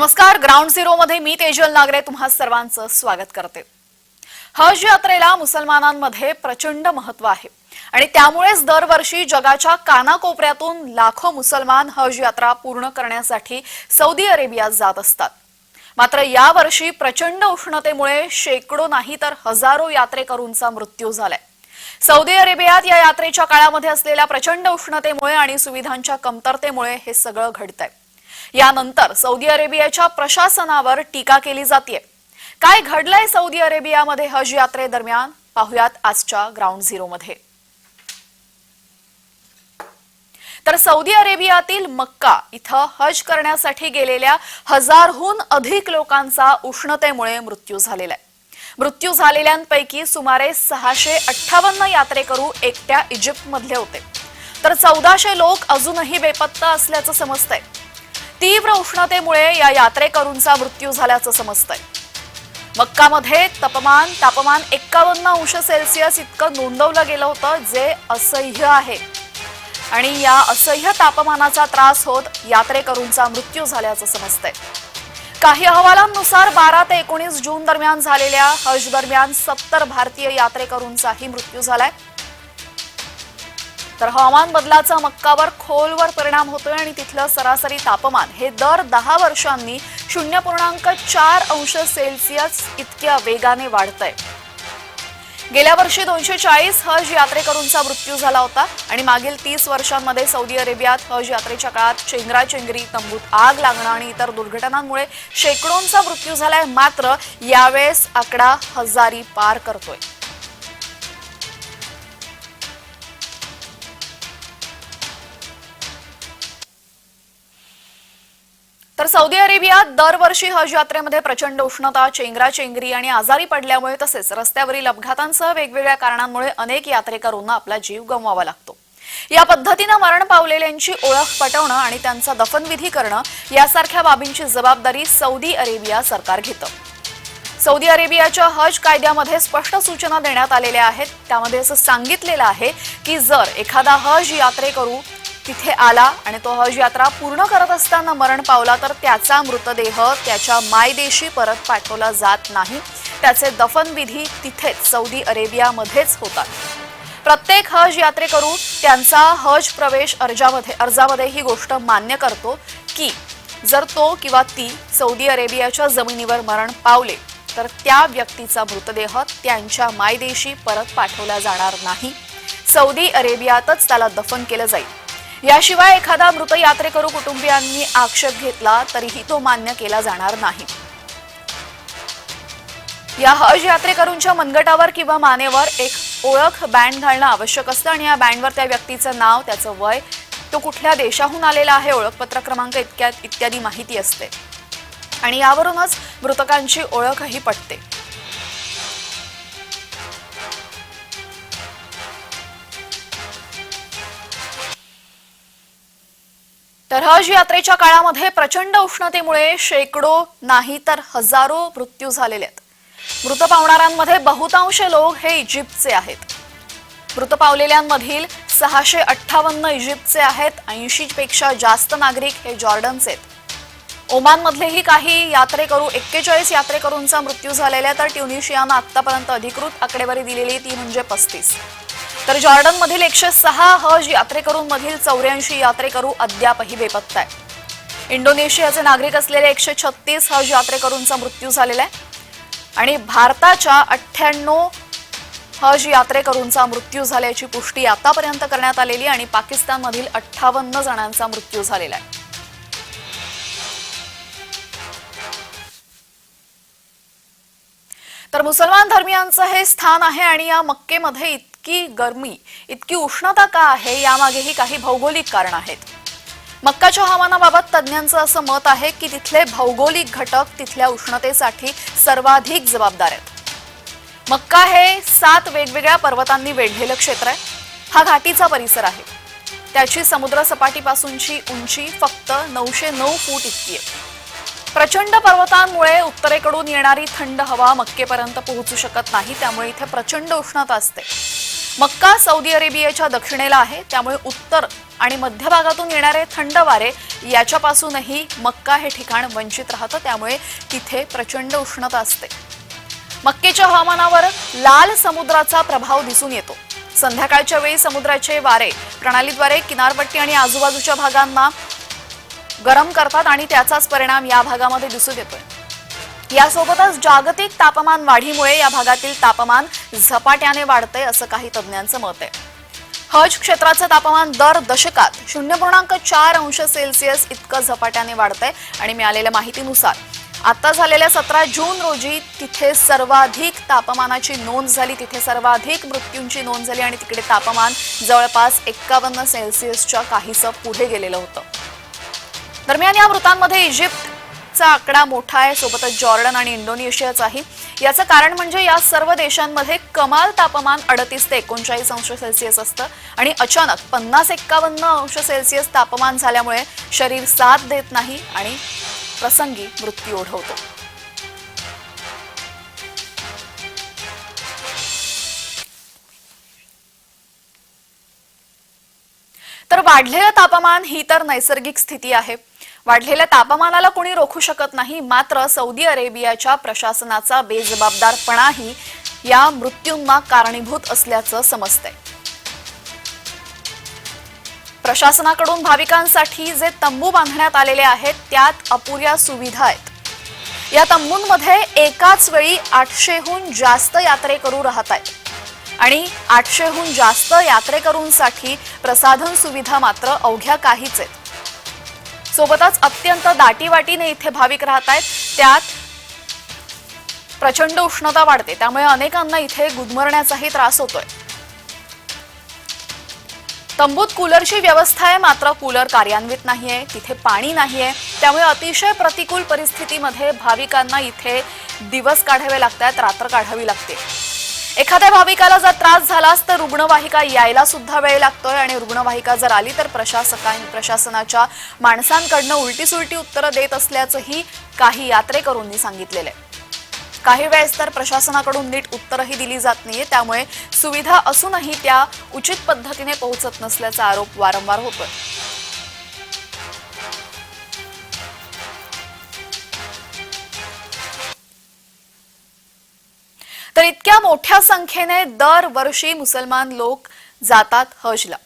नमस्कार ground zero मध्ये मी तेजल नागरे तुम्हा सर्वांचं स्वागत करते. हज यात्रेला मुसलमानांमध्ये प्रचंड महत्त्व आहे आणि त्यामुळेच दरवर्षी जगाच्या कानाकोपऱ्यातून लाखो मुसलमान हज यात्रा पूर्ण करण्यासाठी सौदी अरेबियात जात असतात. मात्र यावर्षी प्रचंड उष्णतेमुळे शेकडो नाही तर हजारो यात्रेकरूंचा मृत्यू झालाय. सौदी अरेबियात या यात्रेच्या काळामध्ये असलेल्या प्रचंड उष्णतेमुळे आणि सुविधांच्या कमतरतेमुळे हे सगळं घडतंय. यानंतर सौदी अरेबियाच्या प्रशासनावर टीका केली जाते काय घडलंय सौदी अरेबियामध्ये हज यात्रेदरम्यान पाहुयात आजच्या ग्राउंड झिरोमध्ये तर सौदी अरेबियातील मक्का इथं हज करण्यासाठी गेलेल्या हजारहून अधिक लोकांचा उष्णतेमुळे मृत्यू झालेला आहे. मृत्यू झालेल्यांपैकी सुमारे सहाशे अठ्ठावन्न यात्रेकरू एकट्या इजिप्तमधले होते. तर चौदाशे लोक अजूनही बेपत्ता असल्याचं समजतंय. तीव्र उष्णतेमुळे या यात्रेकरूंचा मृत्यू झाल्याचं समजतंय. मक्कामध्ये तापमान तापमान एक्कावन्न अंश सेल्सिअस इतकं नोंदवलं गेलं होतं जे असह्य आहे. आणि या असह्य तापमानाचा त्रास होत यात्रेकरूंचा मृत्यू झाल्याचं समजतंय. काही अहवालांनुसार बारा ते एकोणीस जून दरम्यान झालेल्या हज दरम्यान सत्तर भारतीय यात्रेकरूंचाही मृत्यू झालाय. तर हवामान बदलाचा मक्कावर खोलवर परिणाम होतोय आणि तिथलं सरासरी तापमान हे दर दहा वर्षांनी शून्य पूर्णांक चार अंश सेल्सिअस इतक्या वेगाने वाढतंय. गेल्या वर्षी दोनशे चाळीस हज यात्रेकरूंचा मृत्यू झाला होता आणि मागील तीस वर्षांमध्ये सौदी अरेबियात हज यात्रेच्या काळात चेंगराचेंगरी तंबूत आग लागणं आणि इतर दुर्घटनांमुळे शेकडोंचा मृत्यू झालाय. मात्र यावेळेस आकडा हजारी पार करतोय. तर सौदी अरेबियात दरवर्षी हज यात्रेमध्ये प्रचंड उष्णता चेंगराचेंगरी आणि आजारी पडल्यामुळे तसेच रस्त्यावरील अपघातांसह वेगवेगळ्या कारणांमुळे अनेक यात्रेकरूंना आपला जीव गमवावा लागतो. या पद्धतीनं मरण पावलेल्यांची ओळख पटवणं आणि त्यांचा दफनविधी करणं यासारख्या बाबींची जबाबदारी सौदी अरेबिया सरकार घेतं. सौदी अरेबियाच्या हज कायद्यामध्ये स्पष्ट सूचना देण्यात आलेल्या आहेत. त्यामध्ये असं सांगितलेलं आहे की जर एखादा हज यात्रेकरू तिथे आला आणि तो हज यात्रा पूर्ण करत असताना मरण पावला तर त्याचा मृतदेह त्याच्या मायदेशी परत पाठवला जात नाही. त्याचे दफनविधी तिथेच सौदी अरेबियामध्येच होतात. प्रत्येक हज यात्रेकरू त्यांचा हज प्रवेश अर्जामध्ये अर्जामध्ये ही गोष्ट मान्य करतो की जर तो किंवा ती सौदी अरेबियाच्या जमिनीवर मरण पावले तर त्या व्यक्तीचा मृतदेह त्यांच्या मायदेशी परत पाठवला जाणार नाही. सौदी अरेबियातच त्याला दफन केलं जाईल. याशिवाय एखादा मृत यात्रेकरू कुटुंबियांनी आक्षेप घेतला तरीही तो मान्य केला जाणार नाही. या हज यात्रेकरूंच्या मनगटावर किंवा मानेवर एक ओळख बँड घालणं आवश्यक असतं आणि या बँडवर त्या व्यक्तीचं नाव त्याचं वय तो कुठल्या देशाहून आलेला आहे ओळखपत्र क्रमांक इतक्या इत्यादी माहिती असते. आणि यावरूनच मृतकांची ओळखही पटते. तर हज यात्रेच्या काळामध्ये प्रचंड उष्णतेमुळे शेकडो नाही तर हजारो मृत्यू झालेले आहेत. मृत पावणाऱ्यांमध्ये बहुतांश लोक हे इजिप्तचे आहेत. मृत पावलेल्यांमधील सहाशे अठ्ठावन्न इजिप्तचे आहेत ऐंशी पेक्षा जास्त नागरिक हे जॉर्डनचे आहेत. ओमानमधलेही काही यात्रेकरू एक्केचाळीस यात्रेकरूंचा मृत्यू झालेला आहे तर ट्युनिशियानं आतापर्यंत अधिकृत आकडेवारी दिलेली ती म्हणजे पस्तीस. तर जॉर्डनमधील एकशे सहा हज यात्रेकरूंमधील चौऱ्याऐंशी यात्रेकरू अद्यापही बेपत्ता आहे इंडोनेशियाचे नागरिक असलेले एकशे छत्तीस हज यात्रेकरूंचा मृत्यू झालेला आहे. आणि भारताच्या अठ्ठ्याण्णव हज यात्रेकरूंचा मृत्यू झाल्याची पुष्टी आतापर्यंत करण्यात आलेली आणि पाकिस्तानमधील अठ्ठावन्न जणांचा मृत्यू झालेला आहे. तर मुसलमान धर्मियांचं हे स्थान आहे आणि या मक्केमध्ये इतकी गरमी इतकी उष्णता का आहे? यामागेही काही भौगोलिक कारण आहेत. मक्काच्या हवामानाबाबत तज्ज्ञांचं असं मत आहे की तिथले भौगोलिक घटक तिथल्या उष्णतेसाठी सर्वाधिक जबाबदार आहेत. मक्का हे सात वेगवेगळ्या पर्वतांनी वेढलेलं क्षेत्र आहे. हा घाटीचा परिसर आहे. त्याची समुद्र सपाटीपासूनची उंची फक्त नऊशे नऊ फूट इतकी आहे. प्रचंड पर्वतांमुळे उत्तरेकडून येणारी थंड हवा मक्केपर्यंत पोहोचू शकत नाही त्यामुळे इथे प्रचंड उष्णता असते. मक्का सौदी अरेबियाच्या दक्षिणेला आहे. त्यामुळे उत्तर आणि मध्य भागातून येणारे थंड वारे याच्यापासूनही मक्का हे ठिकाण वंचित राहतं. त्यामुळे तिथे प्रचंड उष्णता असते. मक्केच्या हवामानावर लाल समुद्राचा प्रभाव दिसून येतो. संध्याकाळच्या वेळी समुद्राचे वारे प्रणालीद्वारे किनारपट्टी आणि आजूबाजूच्या भागांना गरम करतात आणि त्याचाच परिणाम या भागामध्ये दिसून येतोय. यासोबतच जागतिक तापमान वाढीमुळे या भागातील तापमान झपाट्याने वाढतंय असं काही तज्ज्ञांचं मत आहे. हज क्षेत्राचं तापमान दर दशकात शून्य पूर्णांक चार अंश सेल्सिअस इतकं झपाट्याने वाढतंय आणि मिळालेल्या माहितीनुसार आता झालेल्या सतरा जून रोजी तिथे सर्वाधिक तापमानाची नोंद झाली तिथे सर्वाधिक मृत्यूंची नोंद झाली आणि तिकडे तापमान जवळपास एक्कावन्न सेल्सिअसच्या काहीसं पुढे गेलेलं होतं. दरम्यान या मृतांमध्ये इजिप्त चा आकडा मोठा आहे सोबतच जॉर्डन आणि इंडोनेशियाचाही. याचं कारण म्हणजे या सर्व देशांमध्ये कमाल तापमान अडतीस ते एकोणचाळीस अंश सेल्सिअस असतं आणि अचानक पन्नास एक्कावन्न अंश सेल्सिअस तापमान झाल्यामुळे शरीर साथ देत नाही आणि प्रसंगी मृत्यू ओढवतो. तर वाढलेलं तापमान ही तर नैसर्गिक स्थिती आहे. वाढलेल्या तापमानाला कोणी रोखू शकत नाही मात्र सौदी अरेबियाच्या प्रशासनाचा बेजबाबदारपणाही या मृत्यूंना कारणीभूत असल्याचं समजतंय. प्रशासनाकडून भाविकांसाठी जे तंबू बांधण्यात आलेले आहेत त्यात अपुऱ्या सुविधा आहेत. या तंबूंमध्ये एकाच वेळी आठशेहून जास्त यात्रेकरू राहत आहेत. आणि आठशेहून जास्त यात्रेकरूंसाठी प्रसाधन सुविधा मात्र अवघ्या काहीच आहेत. सोबतच अत्यंत दाटीवाटीने इथे भाविक राहत आहेत. त्यात प्रचंड उष्णता वाढते. त्यामुळे अनेकांना इथे गुदमरण्याचाही त्रास होतोय. तंबूत कूलरची व्यवस्था आहे मात्र कूलर कार्यान्वित नाहीये तिथे पाणी नाहीये. त्यामुळे अतिशय प्रतिकूल परिस्थितीमध्ये भाविकांना इथे दिवस काढावे लागतात रात्र काढावी लागते. एखाद्या भाविकाला जर त्रास झालाच तर रुग्णवाहिका यायला सुद्धा वेळ लागतोय आणि रुग्णवाहिका जर आली तर प्रशासकां प्रशासनाच्या माणसांकडनं उलटीसुलटी उत्तरं देत असल्याचंही काही यात्रेकरूंनी सांगितलेलं आहे. काही वेळेस तर प्रशासनाकडून नीट उत्तरही दिली जात नाहीये त्यामुळे सुविधा असूनही त्या उचित पद्धतीने पोहोचत नसल्याचा आरोप वारंवार होतोय. इतक्या मोठ्या संख्येने दरवर्षी मुसलमान लोक जातात हजला.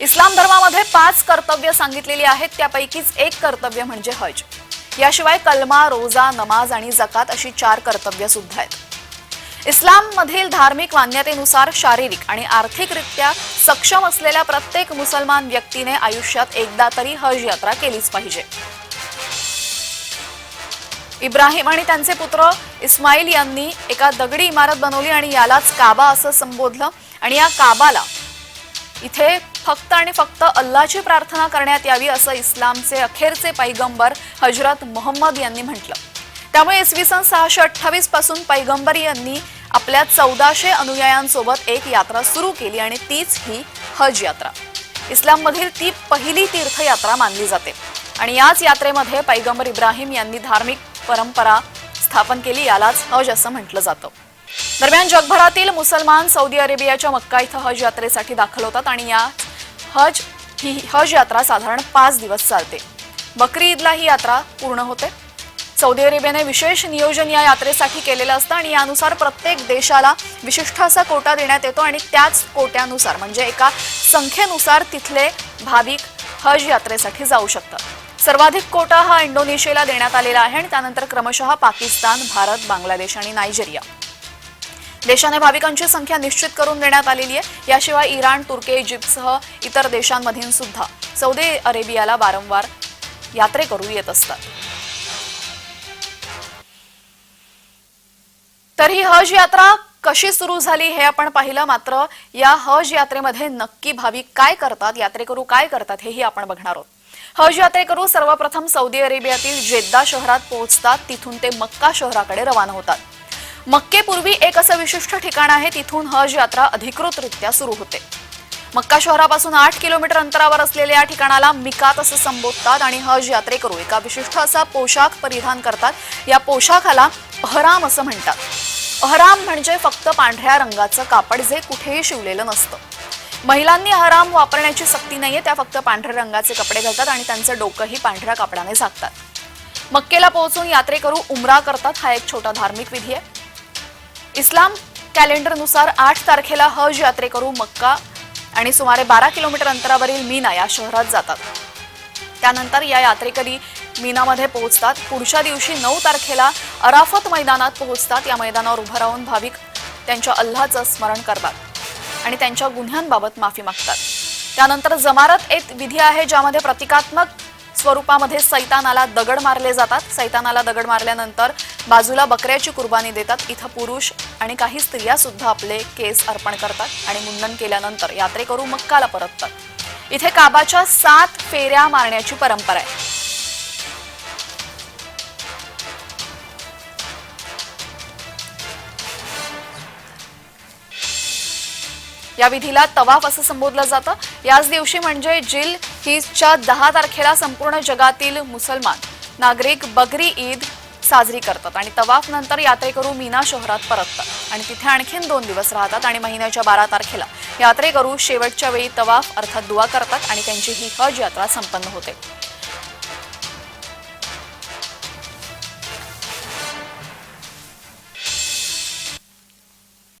इस्लाम धर्मामध्ये पाच कर्तव्य सांगितलेली आहेत त्यापैकीच एक कर्तव्य म्हणजे हज. याशिवाय कलमा रोजा नमाज आणि जकात अशी चार कर्तव्य सुद्धा आहेत. इस्लाम मधील धार्मिक मान्यतेनुसार शारीरिक आणि आर्थिकरित्या सक्षम असलेल्या प्रत्येक मुसलमान व्यक्तीने आयुष्यात एकदा तरी हज यात्रा केलीच पाहिजे. इब्राहिम आणि त्यांचे पुत्र इस्माईल यांनी एका दगडी इमारत बनवली आणि यालाच काबा असं संबोधलं. आणि या काबाला इथे फक्त आणि फक्त अल्लाची प्रार्थना करण्यात यावी असं इस्लामचे अखेरचे पैगंबर हजरत मोहम्मद यांनी म्हटलं. त्यामुळे इसवी सन सहाशे अठ्ठावीसपासून पैगंबर यांनी आपल्या चौदाशे अनुयायांसोबत एक यात्रा सुरू केली आणि तीच ही हज यात्रा. इस्लाममधील ती पहिली तीर्थयात्रा मानली जाते. आणि याच यात्रेमध्ये पैगंबर इब्राहिम यांनी धार्मिक परंपरा स्थापन केली यालाच हज असं म्हटलं जातं. दरम्यान जगभरातील मुसलमान सौदी अरेबियाच्या मक्का इथं हज यात्रेसाठी दाखल होतात आणि या हज ही हज यात्रा साधारण पाच दिवस चालते. बकरी ईदला ही यात्रा पूर्ण होते. सौदी अरेबियाने विशेष नियोजन या यात्रेसाठी केलेलं असतं आणि यानुसार प्रत्येक देशाला विशिष्ट असा कोटा देण्यात येतो आणि त्याच कोट्यानुसार म्हणजे एका संख्येनुसार तिथले भाविक हज यात्रेसाठी जाऊ शकतात. सर्वाधिक कोटा हा इंडोनेशियाला देण्यात आलेला आहे आणि त्यानंतर क्रमशः पाकिस्तान भारत बांगलादेश आणि नायजेरिया. देशाने भाविकांची संख्या निश्चित करून देण्यात आलेली आहे. याशिवाय इराण तुर्की इजिप्तसह इतर देशांमधून सुद्धा सौदी अरेबियाला वारंवार यात्रेकरू येत असतात. तर ही हज यात्रा कशी सुरू झाली हे आपण पाहिलं. मात्र या हज यात्रेमध्ये नक्की भाविक काय करतात यात्रेकरू काय करतात हेही आपण बघणार आहोत. हज यात्रेकरू सर्वप्रथम सौदी अरेबियातील जेद्दा शहरात पोहोचतात. तिथून ते मक्का शहराकडे रवाना होतात. मक्केपूर्वी एक असं विशिष्ट ठिकाण आहे तिथून हज यात्रा अधिकृतरित्या सुरू होते. मक्का शहरापासून आठ किलोमीटर अंतरावर असलेल्या या ठिकाणाला मिकात असं संबोधतात आणि हज यात्रेकरू एका विशिष्ट असा पोशाख परिधान करतात. या पोशाखाला अहराम असं म्हणतात. अहराम म्हणजे फक्त पांढऱ्या रंगाचं कापड जे कुठेही शिवलेलं नसतं. महिलांनी हराम वापरण्याची सक्ती नाहीये त्या फक्त पांढऱ्या रंगाचे कपडे घालतात आणि त्यांचं डोकंही पांढऱ्या कापडाने झाकतात. मक्केला पोहोचून यात्रेकरू उमरा करतात हा एक छोटा धार्मिक विधी आहे. इस्लाम कॅलेंडरनुसार आठ तारखेला हज यात्रेकरू मक्का आणि सुमारे बारा किलोमीटर अंतरावरील मीना या शहरात जातात. त्यानंतर या यात्रेकरी मीनामध्ये पोहोचतात. पुढच्या दिवशी नऊ तारखेला अराफत मैदानात पोहोचतात. या मैदानावर उभं राहून भाविक त्यांच्या अल्लाचं स्मरण करतात. आणि त्यांच्या गुन्ह्यांबाबत माफी मागतात. त्यानंतर जमारत एक विधी आहे ज्यामध्ये प्रतिकात्मक स्वरूपामध्ये सैतानाला दगड मारले जातात. सैतानाला दगड मारल्यानंतर बाजूला बकऱ्याची कुर्बानी देतात. इथं पुरुष आणि काही स्त्रिया सुद्धा आपले केस अर्पण करतात आणि मुंडन केल्यानंतर यात्रेकरू मक्काला परततात. इथे काबाच्या सात फेऱ्या मारण्याची परंपरा आहे. या विधीला तवाफ असं संबोधलं जातं. याच दिवशी म्हणजे जिल हिजच्या दहा तारखेला संपूर्ण जगातील मुसलमान नागरिक बगरी ईद साजरी करतात आणि तवाफ नंतर यात्रेकरू मीना शहरात परततात. आणि तिथे आणखीन दोन दिवस राहतात आणि महिन्याच्या बारा तारखेला यात्रेकरू शेवटच्या वेळी तवाफ अर्थात दुवा करतात आणि त्यांची ही हज यात्रा संपन्न होते.